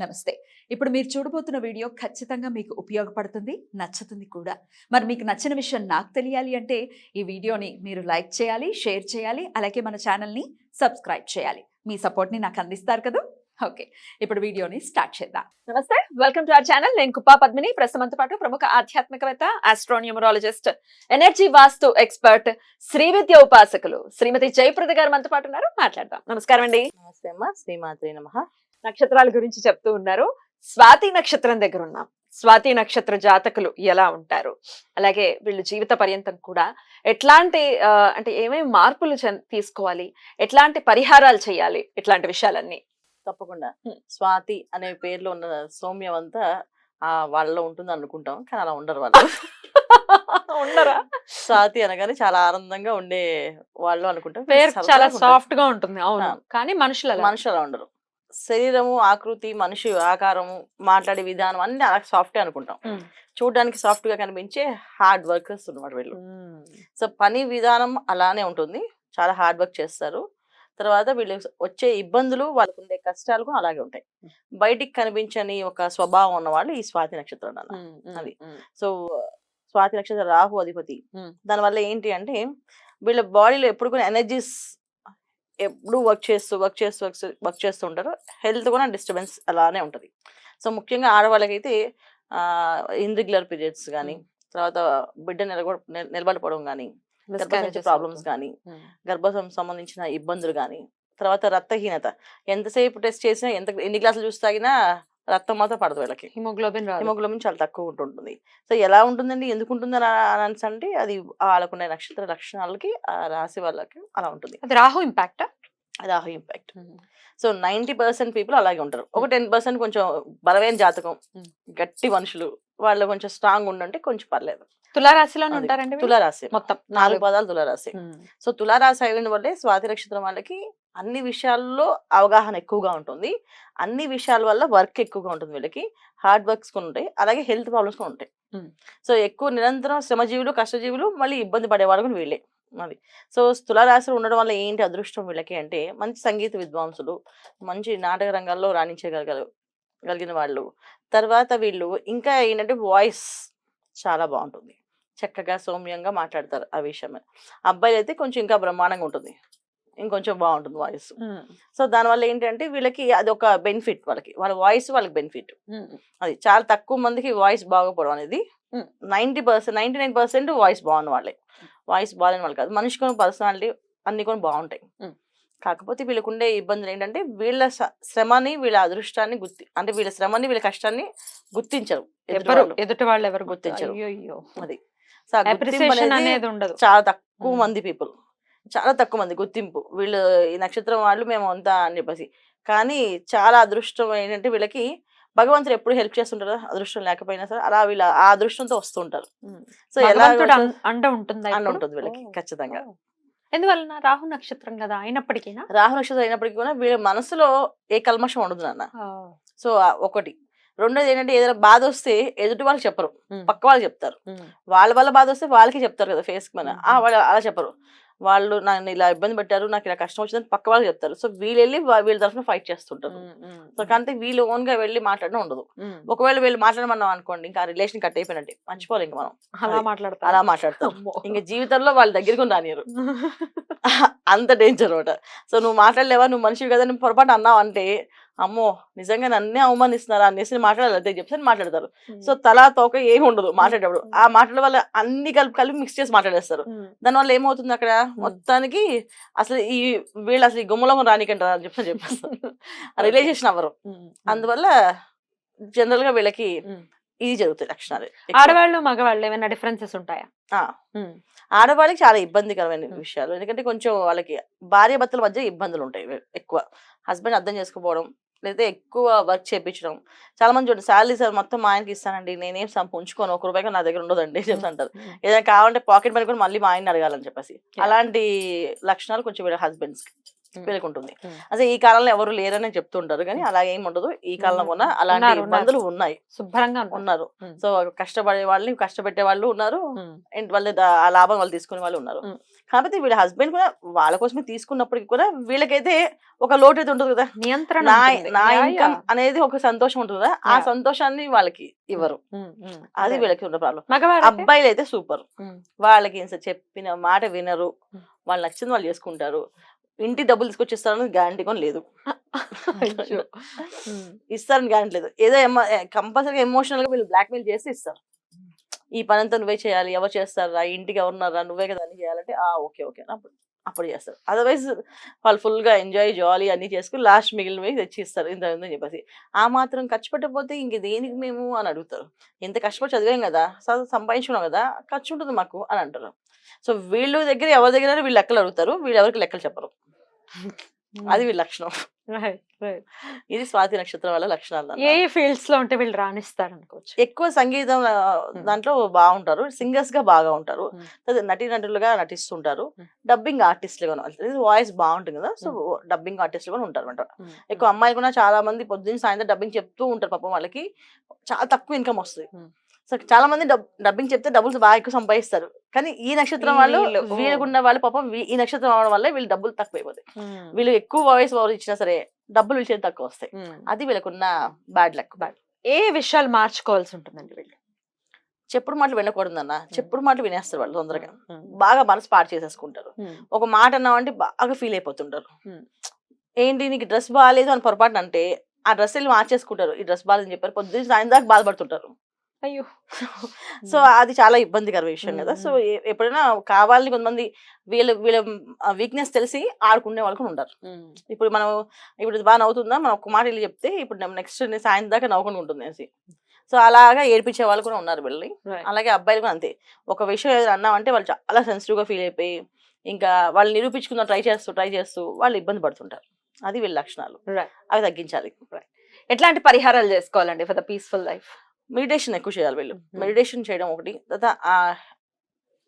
నమస్తే. ఇప్పుడు మీరు చూడబోతున్న వీడియో ఖచ్చితంగా మీకు ఉపయోగపడుతుంది నచ్చుతుంది కూడా. మరి మీకు నచ్చిన విషయం నాకు తెలియాలి అంటే ఈ వీడియోని మీరు లైక్ చేయాలి షేర్ చేయాలి అలాగే మన ఛానల్ని సబ్స్క్రైబ్ చేయాలి. మీ సపోర్ట్ని నాకు అందిస్తారు కదా? ఓకే. ఇప్పుడు వీడియోని స్టార్ట్ చేద్దాం. నమస్తే. Welcome to our channel. నేను కుప్పా పద్మిని ప్రస్తుతంతో పాటు ప్రముఖ ఆధ్యాత్మికవేత్త astronumerologist energy vastu expert Shri Vidya ఉపాసకులు శ్రీమతి జయప్రద గారు మనతో పాటు ఉన్నారు. మాట్లాడదాం. నమస్కారం అండి. నమస్తే అమ్మ. శ్రీమాత్రి నమ. నక్షత్రాల గురించి చెప్తూ ఉన్నారు. స్వాతి నక్షత్రం దగ్గర ఉన్నాం. స్వాతి నక్షత్ర జాతకులు ఎలా ఉంటారు? అలాగే వీళ్ళు జీవిత పర్యంతం కూడా ఎట్లాంటి అంటే ఏమేమి మార్పులు తీసుకోవాలి? ఎట్లాంటి పరిహారాలు చేయాలి? ఇట్లాంటి విషయాలన్నీ. తప్పకుండా. స్వాతి అనే పేర్లో ఉన్న సౌమ్యం అంతా ఆ వాళ్ళలో ఉంటుంది అనుకుంటాం. కానీ అలా ఉండరు వాళ్ళు. ఉండరా? స్వాతి అనగానే చాలా ఆనందంగా ఉండే వాళ్ళు అనుకుంటాం. చాలా. సాఫ్ట్గా ఉంటుంది. అవును. కానీ మనుషులు మనుషులు అలా ఉండరు. శరీరము ఆకృతి మనిషి ఆకారము మాట్లాడే విధానం అన్ని అలా సాఫ్ట్ అనుకుంటాం. చూడడానికి సాఫ్ట్గా కనిపించే హార్డ్ వర్కర్స్ ఉన్నమాట వీళ్ళు. సో పని విధానం అలానే ఉంటుంది. చాలా హార్డ్ వర్క్ చేస్తారు. తర్వాత వీళ్ళు వచ్చే ఇబ్బందులు వాళ్ళకు ఉండే కష్టాలు కూడా అలాగే ఉంటాయి. బయటికి కనిపించని ఒక స్వభావం ఉన్న వాళ్ళు ఈ స్వాతి నక్షత్రం అన్న అది. సో స్వాతి నక్షత్రం రాహు అధిపతి. దానివల్ల ఏంటి అంటే వీళ్ళ బాడీలో ఎప్పుడు కూడా ఎనర్జీస్ ఎప్పుడు వర్క్ చేస్తూ వర్క్ చేస్తూ వర్క్ వర్క్ చేస్తూ ఉంటారు హెల్త్ కూడా డిస్టర్బెన్స్ అలానే ఉంటుంది సో ముఖ్యంగా ఆడవాళ్ళకైతే ఇన్రెగ్యులర్ పీరియడ్స్ కానీ. తర్వాత బిడ్డ నిలబడ నిలబడిపోవడం కానీ ప్రాబ్లమ్స్ కానీ ఉమ్. గర్భసం సంబంధించిన ఇబ్బందులు కానీ తర్వాత రక్తహీనత ఎంతసేపు టెస్ట్ చేసినా ఎంత ఎన్ని గ్లాసులు చూసి తాగినా రక్తం మాత్రం పడదు వీళ్ళకి. హిమోగ్లోబిన్ హిమోగ్లోబిన్ చాలా తక్కువ ఉంటుంటుంది. సో ఎలా ఉంటుందండి? ఎందుకు ఉంటుంది అని అంటే అది వాళ్ళకున్న నక్షత్ర లక్షణాలకి ఆ రాశి వాళ్ళకి అలా ఉంటుంది. అది Rahu impact? Rahu impact. So ninety percent people అలాగే ఉంటారు. ఒక టెన్ పర్సెంట్ కొంచెం బలమైన జాతకం. గట్టి మనుషులు వాళ్ళు కొంచెం స్ట్రాంగ్ ఉండంటే కొంచెం పర్లేదు. తులారాశిలోనే అది. ఉంటారండి? తులారాశి. మొత్తం నాలుగు పదాలు తులారాశి. సో తులారాశి అయిన వల్లే స్వాతి నక్షత్రం వాళ్ళకి అన్ని విషయాల్లో అవగాహన ఎక్కువగా ఉంటుంది. అన్ని విషయాల వల్ల వర్క్ ఎక్కువగా ఉంటుంది వీళ్ళకి. హార్డ్ వర్క్స్ కూడా ఉంటాయి. అలాగే హెల్త్ ప్రాబ్లమ్స్ కూడా ఉంటాయి. సో ఎక్కువ నిరంతరం శ్రమజీవులు కష్టజీవులు మళ్ళీ ఇబ్బంది పడేవాళ్ళు కూడా వీళ్ళే. అది. సో తులారాశిలో ఉండడం వల్ల ఏంటి అదృష్టం వీళ్ళకి అంటే మంచి సంగీత విద్వాంసులు మంచి నాటక రంగాల్లో రాణించగలగలు కలిగిన వాళ్ళు. తర్వాత వీళ్ళు ఇంకా ఏంటంటే వాయిస్ చాలా బాగుంటుంది. చక్కగా సౌమ్యంగా మాట్లాడతారు ఆ విషయం అబ్బాయిలు అయితే కొంచెం ఇంకా బ్రహ్మాండంగా ఉంటుంది ఇంకొంచెం బాగుంటుంది వాయిస్. సో దానివల్ల ఏంటంటే వీళ్ళకి అది ఒక బెనిఫిట్ వాళ్ళకి వాళ్ళ వాయిస్ వాళ్ళకి బెనిఫిట్. అది చాలా తక్కువ మందికి వాయిస్ బాగోపోవడం అనేది Hmm. Ninety percent ninety nine percent voice బాగున్న వాళ్ళే వాయిస్ బాగాలేని వాళ్ళు కాదు మనిషి కొన్ని పర్సనాలిటీ అన్ని కొన్ని బాగుంటాయి. కాకపోతే వీళ్ళకు ఉండే ఇబ్బందులు ఏంటంటే వీళ్ళ శ్రమని వీళ్ళ అదృష్టాన్ని గుర్తి అంటే వీళ్ళ శ్రమని వీళ్ళ కష్టాన్ని గుర్తించరు ఎదుటి వాళ్ళు. ఎదుటి వాళ్ళు ఎవరు గుర్తించరు. అయ్యో అది అప్రిసియేషన్ అనేది ఉండదు. చాలా తక్కువ. మంది పీపుల్. చాలా తక్కువ మంది గుర్తింపు. వీళ్ళు ఈ నక్షత్రం వాళ్ళు మేము అంతా అని చెప్పేసి. కానీ చాలా అదృష్టం ఏంటంటే వీళ్ళకి భగవంతుడు ఎప్పుడు హెల్ప్ చేస్తుంటారు అదృష్టం లేకపోయినా సరే అలా వీళ్ళ ఆ అదృష్టంతో వస్తుంటారు. సో ఎలా అండ ఉంటుందా ఇప్పుడు? ఉంటుంది వీళ్ళకి. ఖచ్చితంగా. ఎందువలన? రాహు నక్షత్రం కదా అయినప్పటికీనా? రాహు నక్షత్రం అయినప్పటికీ కూడా వీళ్ళ మనసులో ఏ కల్మషం ఉండదు నాన్న. సో ఒకటి. రెండోది ఏంటంటే ఏదైనా బాధ వస్తే ఎదుటి వాళ్ళు చెప్పరు. పక్క వాళ్ళు చెప్తారు. వాళ్ళ వల్ల బాధ వస్తే వాళ్ళకి చెప్తారు కదా ఫేస్ మన. వాళ్ళు అలా చెప్పరు. వాళ్ళు నన్ను ఇలా ఇబ్బంది పెట్టారు నాకు ఇలా కష్టం వచ్చిందని పక్క వాళ్ళు చెప్తారు. సో వీళ్ళు వెళ్ళి వీళ్ళ తరఫున ఫైట్ చేస్తుంటారు. సో కానీ వీళ్ళు ఓన్గా వెళ్ళి మాట్లాడడం ఉండదు. ఒకవేళ వీళ్ళు మాట్లాడమన్నాం అనుకోండి ఇంకా రిలేషన్ కట్ అయిపోయినట్టే. మర్చిపోవాలి ఇంకా మనం. అలా అది. మాట్లాడతారు. అలా మాట్లాడతాం. ఇంకా జీవితంలో వాళ్ళ దగ్గరికి రానియరు. అంత డేంజర్ అనమాట. సో నువ్వు మాట్లాడలేవా? నువ్వు మనిషివి కదా నువ్వు పొరపాటు అన్నావు అంటే అమ్మో! నిజంగా నన్నే అవమానిస్తున్నారా? అనేసి మాట్లాడాలి. అదే చెప్పి మాట్లాడతారు. సో తలా తోక ఏమి ఉండదు మాట్లాడేటప్పుడు. ఆ మాట్లాడే వల్ల అన్ని కలిపి కలిపి మిక్స్ చేసి మాట్లాడేస్తారు. దానివల్ల ఏమవుతుంది అక్కడ? మొత్తానికి అసలు ఈ వీళ్ళు అసలు ఈ గుమ్మలం రానికంటారు అని చెప్పి చెప్పేస్తారు. రిలేషన్ అవ్వరు. అందువల్ల జనరల్గా వీళ్ళకి. ఇది జరుగుతాయి లక్షణాలు. ఆడవాళ్ళు మగవాళ్ళు ఏమైనా డిఫరెన్సెస్ ఉంటాయా. ఆడవాళ్ళకి చాలా ఇబ్బందికరమైన. విషయాలు. ఎందుకంటే కొంచెం వాళ్ళకి భార్య భర్తల మధ్య ఇబ్బందులు ఉంటాయి ఎక్కువ. హస్బెండ్ అర్థం చేసుకోపోవడం లేదా ఎక్కువ వర్క్ చేయించడం చాలా మంది చూడండి శాలరీ సార్ మొత్తం మా ఆయనకి ఇస్తానండి. నేనేం సంప ఉంచుకోను ఒక రూపాయి నా దగ్గర ఉండదండి చెప్తా అంటారు. ఏదైనా కావాలంటే పాకెట్ మనీ కూడా మళ్ళీ మా ఆయన అడగాలని చెప్పేసి. అలాంటి లక్షణాలు కొంచెం వీళ్ళ హస్బెండ్స్ వీళ్ళకి ఉంటుంది. అసలు ఈ కాలంలో ఎవరు లేరని చెప్తుంటారు కానీ అలా ఏం ఉండదు ఈ కాలంలో కూడా అలాంటి. ఇబ్బందులు ఉన్నాయి శుభ్రంగా. ఉన్నారు. సో కష్టపడే వాళ్ళని కష్టపెట్టే వాళ్ళు ఉన్నారు వాళ్ళ ఆ లాభం వాళ్ళు తీసుకునే వాళ్ళు ఉన్నారు. కాకపోతే వీళ్ళ హస్బెండ్ కూడా వాళ్ళ కోసమే తీసుకున్నప్పటికీ కూడా వీళ్ళకైతే ఒక లోటు అయితే ఉంటుంది కదా నియంత్రణ నా ఇన్కమ్. అనేది ఒక సంతోషం ఉంటుంది కదా ఆ. సంతోషాన్ని వాళ్ళకి ఇవ్వరు అది అదే. వీళ్ళకి ఉన్న ప్రాబ్లం? అబ్బాయిలు అయితే సూపర్ వాళ్ళకి చెప్పిన మాట వినరు. వాళ్ళు నచ్చింది వాళ్ళు చేసుకుంటారు ఇంటి డబ్బులు తీసుకొచ్చిస్తారని గ్యారంటీ కూడా లేదు. ఇస్తారని గ్యారంటీ లేదు. ఏదో కంపల్సరీగా ఎమోషనల్గా వీళ్ళు బ్లాక్మెయిల్ చేసి ఇస్తారు. ఈ పని అంతా నువ్వే చేయాలి ఎవరు చేస్తారా ఇంటికి ఎవరున్నారా నువ్వే కదా అన్ని చేయాలంటే ఆ ఓకే ఓకే అప్పుడు అప్పుడు చేస్తారు. అదర్వైజ్ వాళ్ళు full గా ఎంజాయ్ జాలీ అన్ని చేసుకుని లాస్ట్ మిగిలినవి తెచ్చి ఇస్తారు ఇంత ఉందని చెప్పేసి. ఆ మాత్రం ఖర్చు పెట్టకపోతే ఇంక దేనికి మేము అని అడుగుతారు. ఇంత కష్టపడి చదివాం కదా సంపాదించుకున్నాం కదా ఖర్చు ఉంటుంది మాకు అని అంటారు. సో వీళ్ళు దగ్గర ఎవరి దగ్గర వీళ్ళు లెక్కలు అడుగుతారు వీళ్ళు ఎవరికి లెక్కలు చెప్పరు. అది వీళ్ళ లక్షణం. ఇది స్వాతి నక్షత్రం వల్ల లక్షణాలు. ఏ ఫీల్డ్స్లో ఉంటే వీళ్ళు రాణిస్తారు అనుకోవచ్చు. ఎక్కువ సంగీతం ఆ, దాంట్లో బాగుంటారు. సింగర్స్గా బాగా ఉంటారు. Hmm. అదే నటీనటులుగా నటిస్తుంటారు. Hmm. డబ్బింగ్ ఆర్టిస్టులుగా వాయిస్ బాగుంటుంది కదా. సో డబ్బింగ్ ఆర్టిస్టులు కూడా ఉంటారు అనమాట ఎక్కువ అమ్మాయిలు కూడా చాలా మంది పొద్దున్న సాయంత్రం డబ్బింగ్ చెప్తూ ఉంటారు పాపం వాళ్ళకి. చాలా తక్కువ ఇన్కమ్ వస్తుంది. Hmm. సో చాలా మంది డబ్బింగ్ చెప్తే డబ్బులు బాగా ఎక్కువ సంపాదిస్తారు. కానీ ఈ నక్షత్రం వాళ్ళు. వీళ్ళకున్న వాళ్ళు పాపం ఈ నక్షత్రం అవడం వల్ల వీళ్ళు డబ్బులు తక్కువ అయిపోతాయి ఉమ్, వీళ్ళు ఎక్కువ వాయిస్ ఓవర్ ఇచ్చినా సరే డబ్బులు వీళ్ళు తక్కువ వస్తాయి. అది వీళ్ళకున్న బ్యాడ్ లక్. ఏ విషయాలు మార్చుకోవాల్సి ఉంటుందండి వీళ్ళు? చెప్పుడు మాటలు వినకూడదన్న. చెప్పుడు మాటలు వినేస్తారు వాళ్ళు తొందరగా. బాగా మనసు పాడు చేసేసుకుంటారు. ఒక మాట అన్నామంటే బాగా ఫీల్ అయిపోతుంటారు. ఏంటి నీకు డ్రెస్ బాగాలేదు అని పొరపాటున అంటే ఆ డ్రెస్ వెళ్ళి మార్చేసుకుంటారు. ఈ డ్రెస్ బాగాలని చెప్పారు. పొద్దున్న సాయంత్రం దాకా బాధపడుతుంటారు. అయ్యో. సో అది చాలా ఇబ్బందికర విషయం కదా. సో ఎప్పుడైనా కావాలని కొంతమంది వీళ్ళ వీళ్ళ వీక్నెస్ తెలిసి ఆడుకునే వాళ్ళు కూడా ఉంటారు. ఇప్పుడు మనం ఇప్పుడు బాగా నవ్వుతుందా? మనం ఒక మాట వెళ్ళి చెప్తే ఇప్పుడు నెక్స్ట్ సాయంత్రం దాకా నవ్వుకుంటూ ఉంటుంది అనేసి. సో అలాగా ఏడిపించే వాళ్ళు కూడా ఉన్నారు వీళ్ళని. అలాగే అబ్బాయిలు కూడా అంతే. ఒక విషయం ఏదైనా అన్నామంటే వాళ్ళు చాలా సెన్సిటివ్గా ఫీల్ అయిపోయి ఇంకా వాళ్ళు నిరూపించుకుందాం ట్రై చేస్తూ ట్రై చేస్తూ వాళ్ళు ఇబ్బంది పడుతుంటారు. అది వీళ్ళ లక్షణాలు. అవి తగ్గించాలి. ఎట్లాంటి పరిహారాలు చేసుకోవాలండి for the peaceful life meditation ఎక్కువ చేయాలి వీళ్ళు. మెడిటేషన్ చేయడం ఒకటి. తర్వాత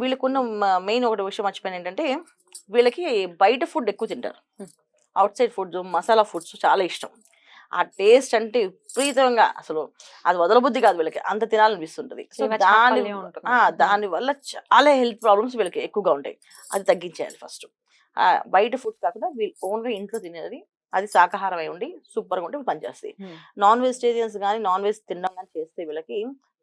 వీళ్ళకున్న మెయిన్ ఒకటి విషయం మర్చిపోయిన ఏంటంటే వీళ్ళకి బయట ఫుడ్ ఎక్కువ తింటారు. Outside foods masala foods చాలా ఇష్టం. ఆ టేస్ట్ అంటే విపరీతంగా అసలు అది వదలబుద్ధి కాదు వీళ్ళకి. అంత తినాలనిపిస్తుంటది. సో దాని దాని వల్ల చాలా హెల్త్ ప్రాబ్లమ్స్ వీళ్ళకి ఎక్కువగా ఉంటాయి. అది తగ్గించేయాలి ఫస్ట్. బయట ఫుడ్ కాకుండా వీళ్ళు ఓన్గా ఇంట్లో తినేది అది శాకాహారం అయి ఉండి సూపర్గా ఉంటే పనిచేస్తాయి. నాన్ వెజిటేరియన్స్ కానీ నాన్ వెజ్ తినడం కానీ చేస్తే వీళ్ళకి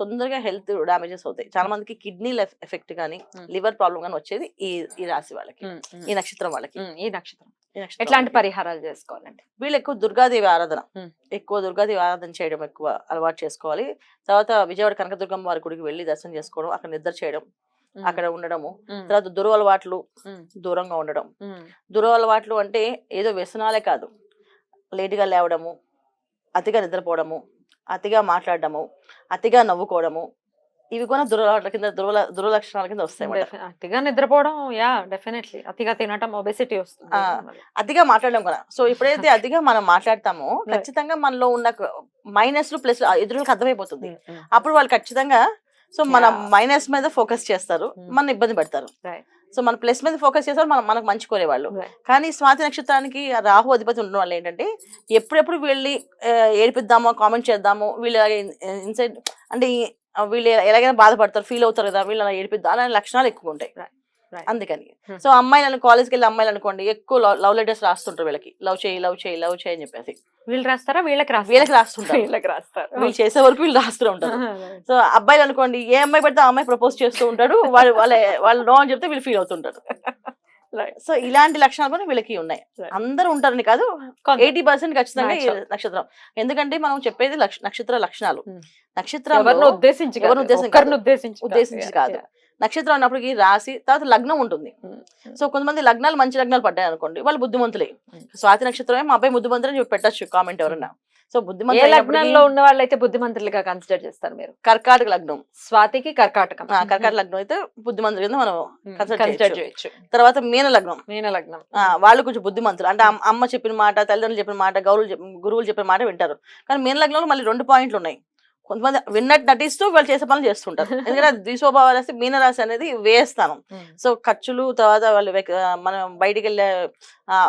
తొందరగా హెల్త్ డామేజెస్ అవుతాయి. చాలా మందికి కిడ్నీ ఎఫెక్ట్ కానీ. లివర్ ప్రాబ్లం కానీ వచ్చేది ఈ ఈ రాశి వాళ్ళకి ఈ నక్షత్రం వాళ్ళకి. ఈ నక్షత్రం. ఎట్లాంటి. పరిహారాలు చేసుకోవాలండి? వీళ్ళు ఎక్కువ దుర్గాదేవి ఆరాధన. ఎక్కువ దుర్గాదేవి ఆరాధన చేయడం ఎక్కువ అలవాటు చేసుకోవాలి. తర్వాత విజయవాడ కనకదుర్గమ్మ వారి గుడికి వెళ్ళి దర్శనం చేసుకోవడం అక్కడ నిద్ర చేయడం. అక్కడ ఉండడము. తర్వాత దురలవాట్లు ఉమ్, దూరంగా ఉండడం. ఉమ్, దురలవాట్లు అంటే ఏదో వ్యసనాలే కాదు. లేటుగా లేవడము అతిగా నిద్రపోవడము అతిగా మాట్లాడడము అతిగా నవ్వుకోవడము. ఇవి కూడా దురలవాట్ల కింద దురల దురలక్షణాల కింద వస్తాయి అతిగా నిద్రపోవడం యా డెఫినెట్లీ. అతిగా తినటం ఒబెసిటీ వస్తుంది అతిగా మాట్లాడడం కూడా. సో ఎప్పుడైతే అతిగా మనం మాట్లాడతామో. ఖచ్చితంగా మనలో ఉన్న మైనస్ ప్లస్ ఎదురులకు అర్థమైపోతుంది. అప్పుడు వాళ్ళు ఖచ్చితంగా సో మన. మైనస్ మీద ఫోకస్ చేస్తారు Hmm. మన ఇబ్బంది పెడతారు. సో మన ప్లస్ మీద ఫోకస్ చేస్తారు మనం మనకు మంచి కోరేవాళ్ళు. కానీ స్వాతి నక్షత్రానికి రాహు అధిపతి ఉండడం వల్ల ఏంటంటే ఎప్పుడెప్పుడు వీళ్ళని ఏడిపిద్దామో కామెంట్ చేద్దాము వీళ్ళ ఇన్సైడ్ అంటే వీళ్ళు ఎలాగైనా బాధపడతారు ఫీల్ అవుతారు కదా వీళ్ళు అలా ఏడిపిద్దాం అలాంటి లక్షణాలు ఎక్కువ ఉంటాయి. అందుకని. Hmm. సో అమ్మాయిలను కాలేజ్కి వెళ్ళి అమ్మాయిలు అనుకోండి ఎక్కువ లవ్ లెటర్స్ రాస్తుంటారు వీళ్ళకి. లవ్ చేయి లవ్ చేయి లవ్ చేయి అని చెప్పేసి. వీళ్ళు రాస్తారా? వీళ్ళకి రాస్తారా? వీళ్ళకి రాస్తుంటారు. వీళ్ళకి రాస్తారు. వీళ్ళు చేసే వరకు వీళ్ళు రాస్తూనే ఉంటారు. సో అబ్బాయిలు అనుకోండి ఏ అమ్మాయి పెడితే ఆ అమ్మాయి ప్రపోజ్ చేస్తూ ఉంటాడు వాళ్ళు వాళ్ళ వాళ్ళు నో అని చెప్తే వీళ్ళు ఫీల్ అవుతుంటారు. సో ఇలాంటి లక్షణాలు కూడా వీళ్ళకి ఉన్నాయి. అందరూ ఉంటారని కాదు. ఎయిటీ పర్సెంట్ ఖచ్చితంగా నక్షత్రం. ఎందుకంటే మనం చెప్పేది నక్షత్ర లక్షణాలు. Hmm. నక్షత్రం ఉద్దేశించి ఉద్దేశించి కాదు. నక్షత్రం అన్నప్పటికి రాసి తర్వాత లగ్నం ఉంటుంది. సో కొంతమంది లగ్నాలు మంచి లగ్నాలు పడ్డాయి అనుకోండి వాళ్ళు బుద్ధిమంతులే. స్వాతి నక్షత్రమే మా అబ్బాయి బుద్ధిమంతులు చెప్పి పెట్టచ్చు కామెంట్ ఎవరన్నా. సో బుద్ధిమంతులు లగ్నంలో ఉన్న వాళ్ళైతే బుద్ధిమంతులుగా కన్సిడర్ చేస్తారు మీరు? కర్కాటక లగ్నం. స్వాతికి కర్కాటకం. కర్కాటక లగ్నం అయితే బుద్ధిమంతులు కింద మనం కన్సిడర్ చేయొచ్చు. తర్వాత మీన లగ్నం. మీన లగ్నం. వాళ్ళు కొంచెం బుద్ధిమంతులు. అంటే అమ్మ- చెప్పిన మాట తల్లిదండ్రులు చెప్పిన మాట గౌరులు చెప్- గురువులు చెప్పిన మాట వింటారు. కానీ మీన లగ్నంలో మళ్ళీ రెండు పాయింట్లు ఉన్నాయి. కొంతమంది విన్నట్టు నటిస్తూ వాళ్ళు చేసే పనులు చేస్తుంటారు. ఎందుకంటే అది ద్విస్వభావ రాశి మీనరాశి అనేది వేస్తాను సో ఖర్చులు తర్వాత వాళ్ళు మనం బయటికి వెళ్ళే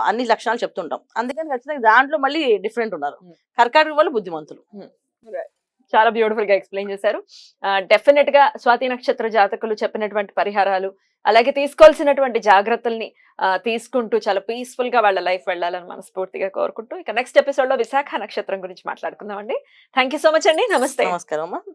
అన్ని లక్షణాలు చెప్తుంటాం. అందుకని ఖచ్చితంగా దాంట్లో మళ్ళీ డిఫరెంట్ ఉన్నారు. కర్కాటక వాళ్ళు బుద్ధిమంతులు. చాలా బ్యూటిఫుల్గా ఎక్స్ప్లెయిన్ చేశారు. డెఫినెట్గా స్వాతి నక్షత్ర జాతకులు చెప్పినటువంటి పరిహారాలు అలాగే తీసుకోవాల్సినటువంటి జాగ్రత్తల్ని తీసుకుంటూ చాలా పీస్ఫుల్గా వాళ్ళ లైఫ్ వెళ్ళాలని మనస్ఫూర్తిగా కోరుకుంటూ ఇక నెక్స్ట్ ఎపిసోడ్లో విశాఖ నక్షత్రం గురించి మాట్లాడుకుందాం అండి థ్యాంక్ యూ సో మచ్ అండి. నమస్తే. నమస్కారం